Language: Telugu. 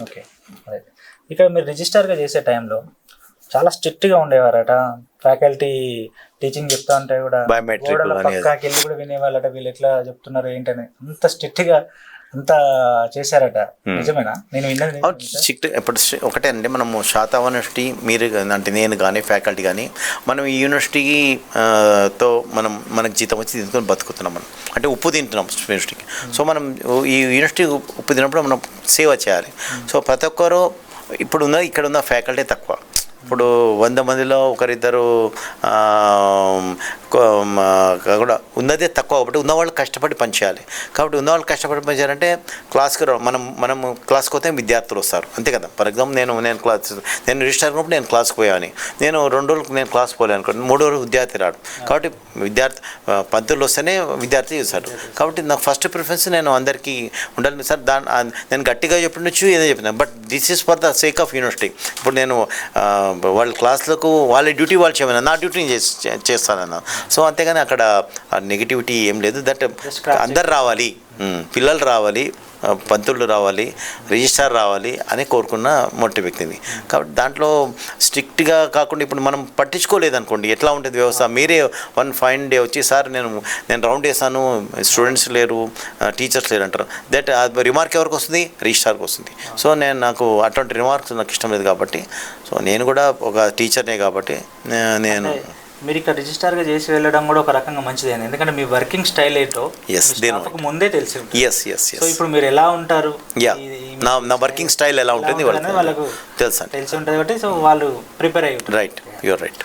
ఓకే ఇక్కడ మీరు రిజిస్టర్గా చేసే టైంలో చాలా స్ట్రిక్ట్గా ఉండేవారట. ఫ్యాకల్టీ టీచింగ్ చెప్తా ఉంటే కూడా గోడల. పక్కకి వెళ్ళి కూడా వినేవాళ్ళట వీళ్ళు ఎట్లా చెప్తున్నారు ఏంటని. అంత స్ట్రిక్ట్గా అంత చేశారట. నిజమేనా? నేను విన్నది? చిక్ట్ ఇప్పుడు ఒకటే అండి. మనము శాతా యూనివర్సిటీ మీరు అంటే నేను కానీ ఫ్యాకల్టీ కానీ మనం ఈ యూనివర్సిటీ తో మనం మనకు జీతం వచ్చి తీసుకొని బతుకుతున్నాం మనం. అంటే ఉప్పు తింటున్నాం యూనివర్సిటీకి. సో మనం ఈ యూనివర్సిటీ ఉప్పు తిన్నప్పుడు మనం సేవ చేయాలి. సో ప్రతి ఒక్కరు ఇప్పుడు ఉన్న ఇక్కడ ఉన్న ఫ్యాకల్టీ తక్కువ. ఇప్పుడు వంద మందిలో ఒకరిద్దరు కూడా ఉన్నదే తక్కువ. కాబట్టి ఉన్నవాళ్ళు కష్టపడి పనిచేయాలి. కాబట్టి ఉన్నవాళ్ళు కష్టపడి పనిచేయాలంటే క్లాస్కి రా- మనం మనం క్లాస్కి పోతే విద్యార్థులు వస్తారు. అంతే కదా? ఫర్ ఎగ్జాంపుల్ నేను నేను క్లాస్ నేను రిజిస్టర్ అయినప్పుడు నేను క్లాస్కి పోయాను నేను రెండు రోజులకు నేను క్లాస్ పోలేను అనుకోండి మూడు రోజులు విద్యార్థి రాడు. కాబట్టి విద్యార్థి ఆ, పంతులు వస్తేనే విద్యార్థి చూస్తాడు. కాబట్టి నా ఫస్ట్ ప్రిఫరెన్స్ నేను అందరికీ ఉండాలి. సార్ దాని నేను గట్టిగా చెప్పినచ్చు ఏదో చెప్పిన but this is for the sake of university. ఇప్పుడు నేను వాళ్ళ క్లాసులకు వాళ్ళ డ్యూటీ వాళ్ళు చేయమన్నా నా డ్యూటీ చేస్తానన్నా సో అంతేగాని అక్కడ నెగిటివిటీ ఏం లేదు. దట్ అందరు రావాలి. పిల్లలు రావాలి పంతులు రావాలి రిజిస్టార్ రావాలి అని కోరుకున్న మొట్ట వ్యక్తిని. కాబట్టి దాంట్లో స్ట్రిక్ట్గా కాకుండా ఇప్పుడు మనం పట్టించుకోలేదు అనుకోండి ఎట్లా ఉంటుంది వ్యవస్థ? మీరే వన్ ఫైన్ డే వచ్చి సార్ నేను నేను రౌండ్ వేసాను స్టూడెంట్స్ లేరు టీచర్స్ లేరు అంటారు. దట్ రిమార్క్ ఎవరికి వస్తుంది? రిజిస్టార్కి వస్తుంది. సో నేను నాకు అటువంటి రిమార్క్స్ నాకు ఇష్టం లేదు కాబట్టి సో నేను కూడా ఒక టీచర్నే కాబట్టి నేను మీరు ఇక్కడ రిజిస్టర్గా చేసి వెళ్ళడం కూడా ఒక రకంగా మంచిదే ఎందుకంటే మీ వర్కింగ్ స్టైల్ ఏంటో ముందే తెలిసి ఎస్ ఎస్ సో ఇప్పుడు మీరు ఎలా ఉంటారు? నా నా వర్కింగ్ స్టైల్ ఎలా ఉంటుంది వాళ్ళకు తెలుసు. తెలిసి ఉంటుంది కాబట్టి సో వాళ్ళు ప్రిపేర్ అయ్యి రైట్ యువర్ రైట్